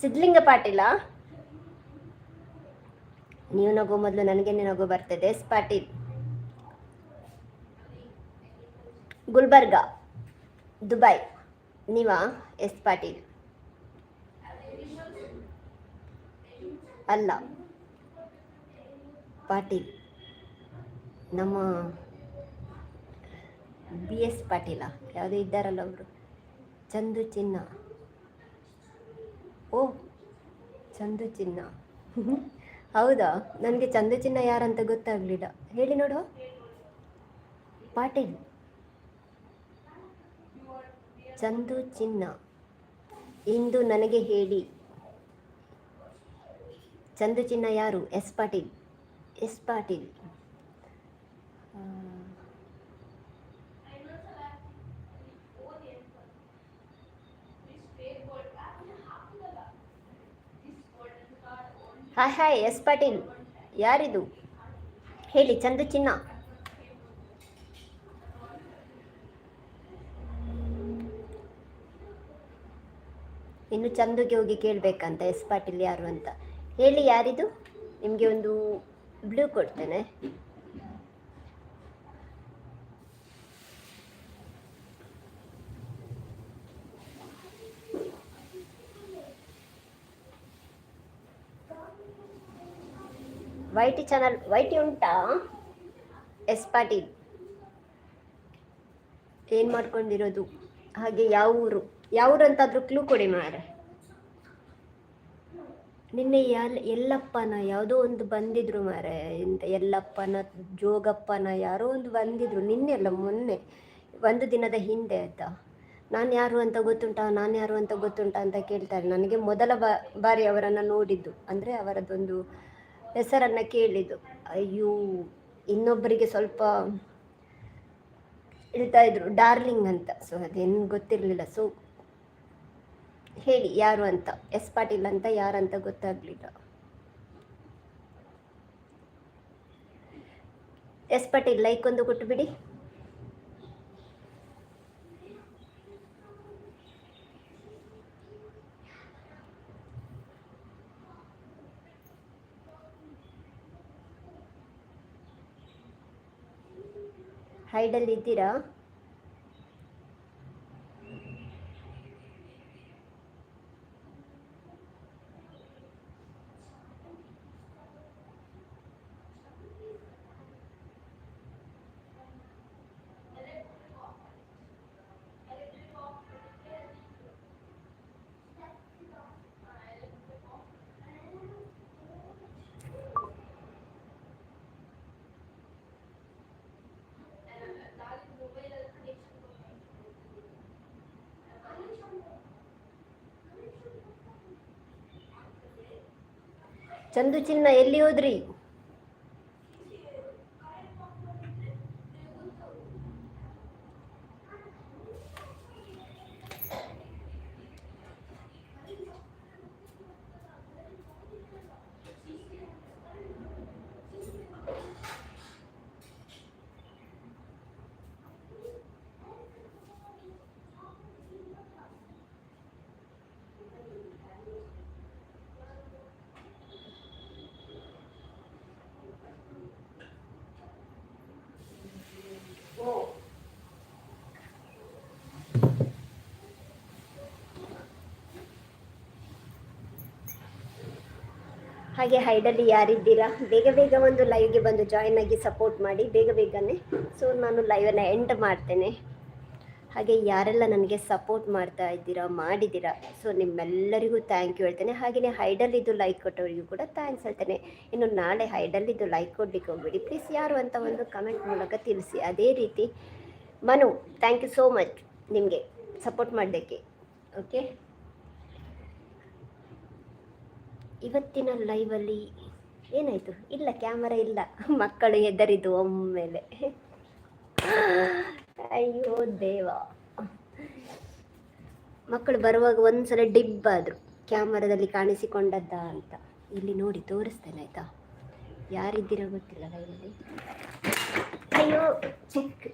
ಸಿದ್ಲಿಂಗ ಪಾಟೀಲ. ನೀವು ನಗು ಮೊದಲು ನನಗೆ ನಗು ಬರ್ತದೆ. ಎಸ್ ಪಾಟೀಲ್. ಗುಲ್ಬರ್ಗ. ದುಬೈ. ನೀವಾ? ಎಸ್ ಪಾಟೀಲ್. ಅಲ್ಲ. ಪಾಟೀಲ್. ನಮ್ಮ ಬಿ ಎಸ್ ಪಾಟೀಲ. ಯಾವುದೇ ಇದ್ದಾರಲ್ಲ ಅವರು. ಚಂದು ಚಿನ್ನ. ಓ, ಚಂದು ಚಿನ್ನ. ಹೌದಾ? ನನಗೆ ಚಂದು ಚಿನ್ನ ಯಾರಂತ ಗೊತ್ತಾಗಲಿಲ್ಲ. ಹೇಳಿ ನೋಡು. ಪಾಟೀಲ್. ಚಂದು ಚಿನ್ನ. ಇಂದು ನನಗೆ ಹೇಳಿ. ಚಂದು ಚಿನ್ನ ಯಾರು? S Patil. S Patil. Hi hi, S Patil. ಯಾರಿದು? ಹೇಳಿ, ಚಂದು ಚಿನ್ನ. ಇನ್ನು ಚಂದುಗೆ ಹೋಗಿ ಕೇಳಬೇಕಂತ, ಎಸ್ ಪಾಟೀಲ್ ಯಾರು ಅಂತ. ಹೇಳಿ, ಯಾರಿದು? ನಿಮಗೆ ಒಂದು ಬ್ಲೂ ಕೊಡ್ತೇನೆ. ವೈಟಿ ಚಾನಲ್, ವೈಟಿ ಉಂಟಾ? ಎಸ್ ಪಾಟೀಲ್. ಏನು ಮಾಡ್ಕೊಂಡಿರೋದು? ಹಾಗೆ ಯಾವ ಊರು? ಯಾವ ಊರು ಅಂತಾದರೂ ಕ್ಲೂ ಕೊಡಿ ಮಾರೆ ನಿನ್ನೆ ಎಲ್ ಎಲ್ಲಪ್ಪನ, ಯಾವುದೋ ಒಂದು ಬಂದಿದ್ರು ಮಾರೆ ಇಂಥ ಎಲ್ಲಪ್ಪನ, ಜೋಗಪ್ಪನ, ಯಾರೋ ಒಂದು ಬಂದಿದ್ರು ನಿನ್ನೆ ಅಲ್ಲ ಮೊನ್ನೆ, ಒಂದು ದಿನದ ಹಿಂದೆ ಆಯ್ತಾ? ನಾನು ಯಾರು ಅಂತ ಗೊತ್ತುಂಟಾ? ನಾನು ಯಾರು ಅಂತ ಗೊತ್ತುಂಟಾ ಅಂತ ಕೇಳ್ತಾರೆ. ನನಗೆ ಮೊದಲ ಬಾರಿ ಅವರನ್ನು ನೋಡಿದ್ದು. ಅಂದರೆ ಅವರದ್ದೊಂದು ಹೆಸರನ್ನು ಕೇಳಿದ್ದು. ಅಯ್ಯೋ, ಇನ್ನೊಬ್ಬರಿಗೆ ಸ್ವಲ್ಪ ಹೇಳ್ತಾ ಇದ್ರು, ಡಾರ್ಲಿಂಗ್ ಅಂತ. ಸೊ ಅದೇನು ಗೊತ್ತಿರಲಿಲ್ಲ. ಸೊ ಹೇಳಿ, ಯಾರು ಅಂತ? ಎಸ್ ಪಾಟೀಲ್ ಅಂತ, ಯಾರಂತ ಗೊತ್ತಾಗಲಿಲ್ಲ. ಎಸ್ ಪಾಟೀಲ್ ಲೈಕ್ ಒಂದು ಕೊಟ್ಟು ಬಿಡಿ ಹೈಡಲ್ಲಿ ಇದ್ದೀರಾ ಚಂದು ಚಿನ್ನ ಎಲ್ಲಿ ಹೋದ್ರಿ? ಹಾಗೆ ಹೈಡಲ್ಲಿ ಯಾರಿದ್ದೀರಾ? ಬೇಗ ಬೇಗ ಒಂದು ಲೈವ್ಗೆ ಬಂದು ಜಾಯಿನ್ ಆಗಿ ಸಪೋರ್ಟ್ ಮಾಡಿ, ಬೇಗ ಬೇಗನೆ. ಸೊ ನಾನು ಲೈವನ್ನು ಎಂಡ್ ಮಾಡ್ತೇನೆ. ಹಾಗೆ ಯಾರೆಲ್ಲ ನನಗೆ ಸಪೋರ್ಟ್ ಮಾಡ್ತಾ ಇದ್ದೀರಾ, ಮಾಡಿದ್ದೀರಾ? ಸೊ ನಿಮ್ಮೆಲ್ಲರಿಗೂ ಥ್ಯಾಂಕ್ ಯು ಹೇಳ್ತೇನೆ. ಹಾಗೆಯೇ ಹೈಡಲ್ಲಿದ್ದು ಲೈಕ್ ಕೊಟ್ಟವರಿಗೂ ಕೂಡ ಥ್ಯಾಂಕ್ಸ್ ಹೇಳ್ತೇನೆ. ಇನ್ನು ನಾಳೆ ಹೈಡಲ್ಲಿದ್ದು ಲೈಕ್ ಕೊಡ್ಲಿಕ್ಕೆ ಹೋಗ್ಬೇಡಿ. ಪ್ಲೀಸ್ ಯಾರು ಅಂತ ಒಂದು ಕಮೆಂಟ್ ಮೂಲಕ ತಿಳಿಸಿ. ಅದೇ ರೀತಿ Manu thank you so much ನಿಮಗೆ ಸಪೋರ್ಟ್ ಮಾಡಲಿಕ್ಕೆ. ಓಕೆ ಇವತ್ತಿನ ಲೈವಲ್ಲಿ ಏನಾಯಿತು? ಇಲ್ಲ ಕ್ಯಾಮರಾ ಇಲ್ಲ. ಮಕ್ಕಳು ಹೆದರಿದ್ದು ಒಮ್ಮೆಲೆ. ಅಯ್ಯೋ ದೇವ. ಮಕ್ಕಳು ಬರುವಾಗ ಒಂದ್ಸಲ ಡಿಬ್ ಆದರು. ಕ್ಯಾಮರಾದಲ್ಲಿ ಕಾಣಿಸಿಕೊಂಡದ್ದ ಅಂತ. ಇಲ್ಲಿ ನೋಡಿ, ತೋರಿಸ್ತೇನೆ, ಆಯಿತಾ? ಯಾರಿದ್ದೀರೋ ಗೊತ್ತಿಲ್ಲ ಲೈವಲ್ಲಿ ಅಯ್ಯೋ ಚೆಕ್